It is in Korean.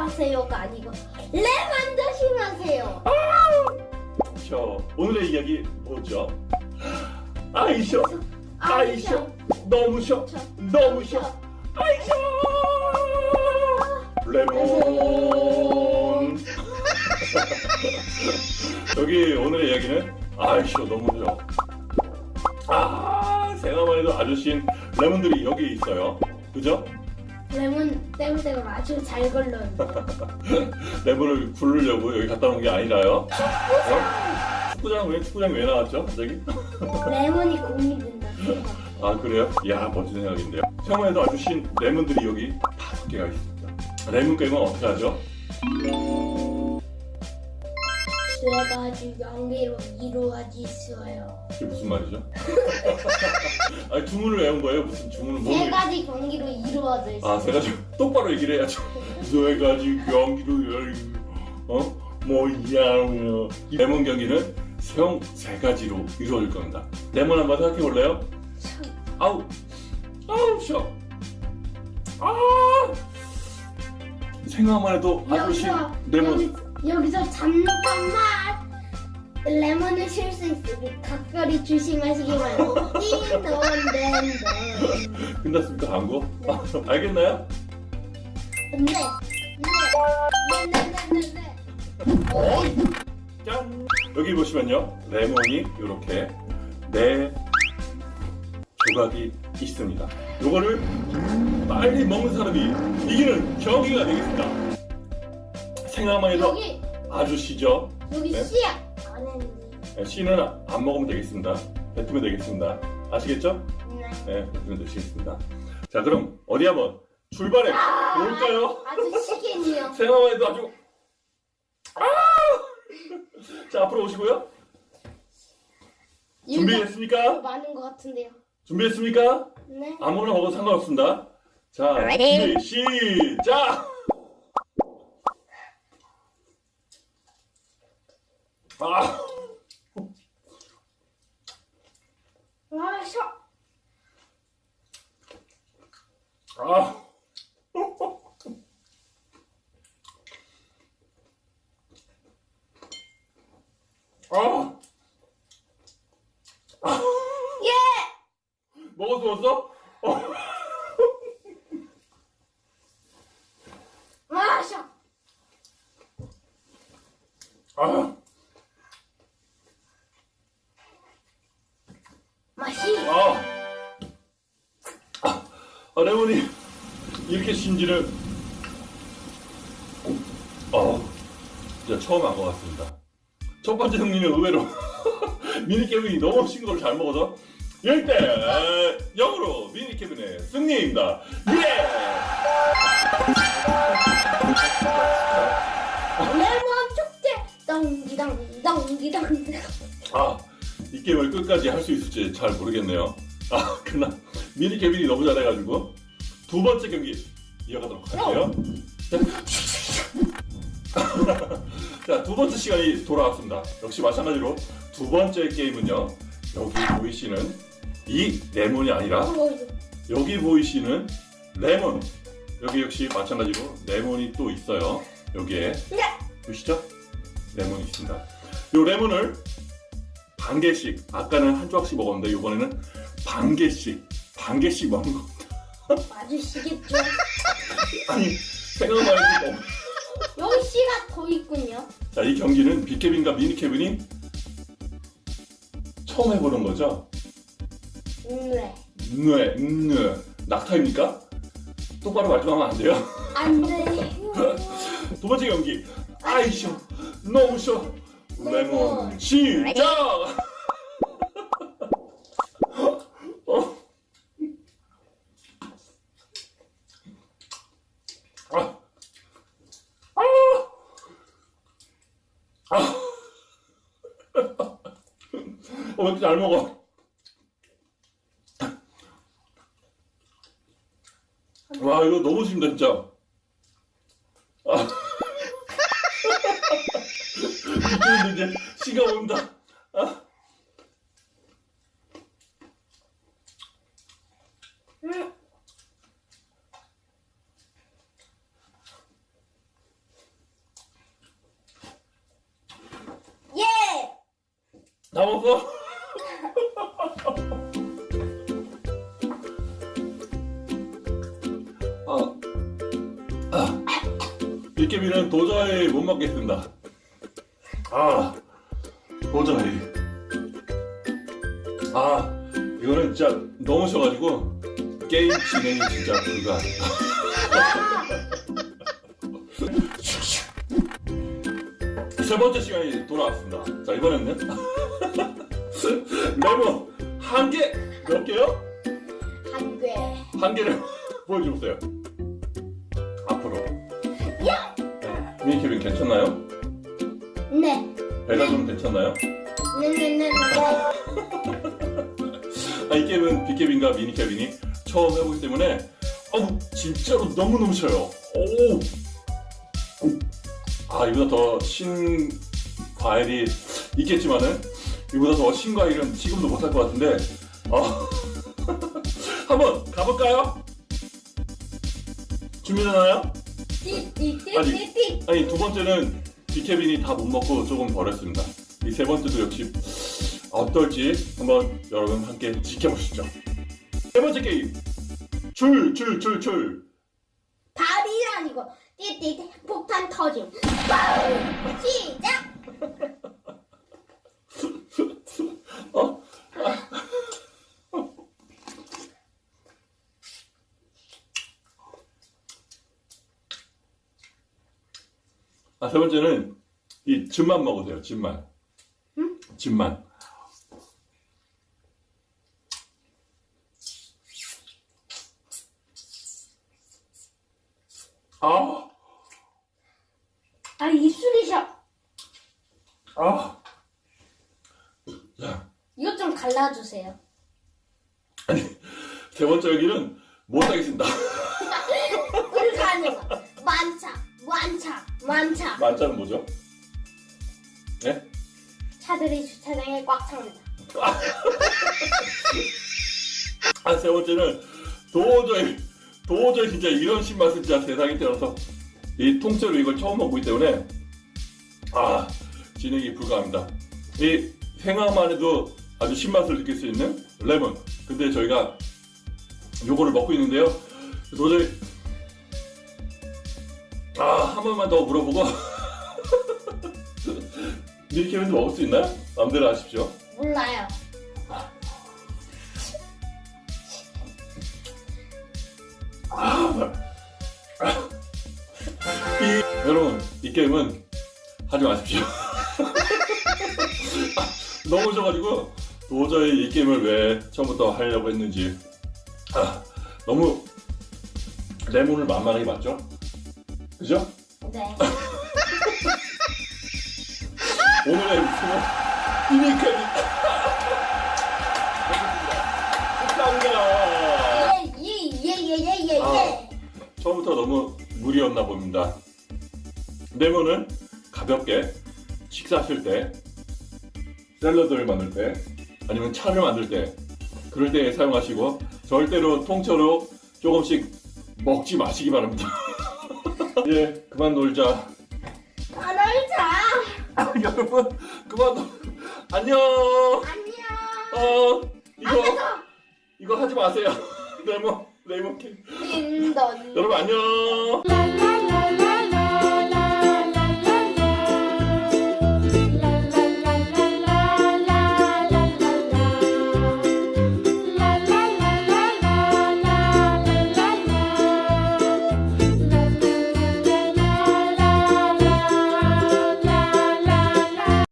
심하세요가 아니고 레몬 조심하세요. 자, 오늘의 이야기 뭐죠? 아이쇼, 아이쇼, 너무 쇼, 너무 쇼, 아이쇼, 레몬. 여기 오늘의 이야기는 아이쇼, 너무 쇼. 아, 생각만 해도 아저씨인 레몬들이 여기 있어요. 그죠? 레몬 떼물떼물 아주 잘 걸렀는데 레몬을 굴르려고 여기 갖다 놓은 게 아니라요. 어? 축구장 왜 축구장 왜 나왔죠? 갑자기? 레몬이 공이 된다. 아 그래요? 이야 멋진 생각인데요. 생각해도 아주 신 레몬들이 여기 다섯 개가 있습니다. 레몬 게임은 어떻게 하죠? 세 가지 경기로 이루어지어요. 이게 무슨 말이죠? 아니 주문을 외운 거예요? 무슨 주문을 세 뭘? 가지 경기로 이루어져 있어요. 아세 가지 똑바로 얘기를 해야죠. 세 가지 경기로 열 어? 뭐야 이 레몬 경기는 총 세 가지로 이루어질 겁니다. 레몬 한번 생각해 볼래요? 아우 아우 쉬어 아 생각만 해도 신 여기서 레몬 여기, 여기서 잠깐만 레몬을 쉴 수 있으니 각별히 조심하시기 바랍니다. 띵동댕동. 끝났습니까 광고? 알겠나요? 근데 네네네네네. 어이 짠 여기 보시면요 레몬이 이렇게 네 조각이 있습니다. 요거를 빨리 먹는 사람이 이기는 경기가 되겠습니다. 생각만 해도 여기 아주 시죠. 여기 네? 씨앗 안 했는데. 네, 씨는 안 먹으면 되겠습니다. 뱉으면 되겠습니다. 아시겠죠? 네. 네, 뱉으면 되시겠습니다. 자, 그럼 어디 한번 출발해 볼까요? 아주 시긴이요. 생각만 해도 아주 아! 자, 앞으로 오시고요. 준비됐습니까? 많은 것 같은데요. 준비됐습니까? 네. 아무거나 먹어도 상관없습니다. 자, 준비 시작! 아, 아, 셔. 아. 아, 예. 먹었어, 먹었어? 어. 아, 셔. 아, 신지를, 어, 진짜 처음 한것 같습니다. 첫 번째 형님은 의외로 미니케빈이 너무 신 거를 잘 먹어서 1대 0으로 미니케빈의 승리입니다. 예! 레몬 축제. 덩기덩 덩기덩. 아, 이 게임을 끝까지 할 수 있을지 잘 모르겠네요. 아, 그러나 미니케빈이 너무 잘해가지고 두 번째 경기 이어가도록 할게요. 자, 두 번째 시간이 돌아왔습니다. 역시 마찬가지로 두 번째 게임은요. 여기 보이시는 이 레몬이 아니라 여기 보이시는 레몬. 여기 역시 마찬가지로 레몬이 또 있어요. 여기에 네. 보시죠? 레몬이 있습니다. 요 레몬을 반 개씩 아까는 한 조각씩 먹었는데 이번에는 반 개씩 반 개씩 먹는 거. 맞으시겠죠? 아니 생각만 해도 너무. 여기 씨가 더 있군요. 자, 이 경기는 빅케빈과 미니케빈이 처음 해보는 거죠? 네. 네, 네. 낙타입니까? 똑바로 말씀하면 안 돼요. 안 돼요. 두 번째 경기 아이쇼 노쇼 레몬 시작 어? 아. 아. 아. 어, 왜 이렇게 잘 먹어? 와, 이거 너무 쉽다, 진짜. 아. 이제 이제 시가 온다. 아. 음. 다 먹어? 아, 아, 비케비는 도저히 못 먹겠습니다. 아, 도저히. 아, 이거는 진짜 너무 쉬워가지고 게임 진행이 진짜 불가. 세 번째 시간이 돌아왔습니다. 자 이번에는 레몬 한 개 몇 개요? 한 개. 한 개를 보여주세요. 앞으로. 야! 네. 미니케빈 괜찮나요? 네. 배가 좀 괜찮나요? 네네네. 아, 이 게임은 빅케빈과 미니케빈이 처음 해보기 때문에 어우 진짜로 너무너무 쉬워요. 오. 아 이보다 더 신 과일이 있겠지만은 이보다 더 신 과 일은 지금도 못할 것 같은데 아 한번 가볼까요? 준비되나요? 띠띠띠띠띠. 아니 두 번째는 빅케빈이 다 못 먹고 조금 버렸습니다. 이 세 번째도 역시 어떨지 한번 여러분 함께 지켜보시죠. 세 번째 게임 줄 줄 줄 줄. 발이라니고 띠띠띠 폭탄 터짐. 빵! 시작. 어? 아, 세 번째는 이 즙만 먹으세요. 즙만. 응? 즙만. 아, 아 입술이셔. 아. 자, 이것 좀 갈라주세요. 세 번째 여기는 못 하겠습니다. 불가능. 만차, 만차, 만차. 만자는 뭐죠? 네? 차들이 주차장에 꽉 찹니다. 아, 세 번째는 도저히, 도저히 진짜 이런 신맛은 진짜 세상에 태어나서 이 통째로 이걸 처음 먹기 때문에 아, 진행이 불가합니다. 이 생각만 해도 아주 신맛을 느낄 수 있는 레몬. 근데 저희가 요거를 먹고 있는데요. 도저히 아, 한 번만 더 물어보고 밀키면서 먹을 수 있나요? 마음대로 하십시오. 몰라요. 이, 여러분 이 게임은 하지 마십시오. 아, 너무 져가지고 도저히 이 게임을 왜 처음부터 하려고 했는지 아, 너무 레몬을 만만하게 봤죠? 그죠? 네. 오늘의 우승은 이니케이 감사합니다. 예예예예예예 예. 아. 처음부터 너무 무리였나 봅니다. 레몬은 가볍게 식사하실 때, 샐러드를 만들 때, 아니면 차를 만들 때, 그럴 때 사용하시고 절대로 통째로 조금씩 먹지 마시기 바랍니다. 예, 그만 놀자. 안놀자 아, 여러분, 그만 놀. 안녕. 안녕. 어, 이거 안녕. 이거 하지 마세요. 레몬 레몬 케이크. 딘돈. 여러분 안녕.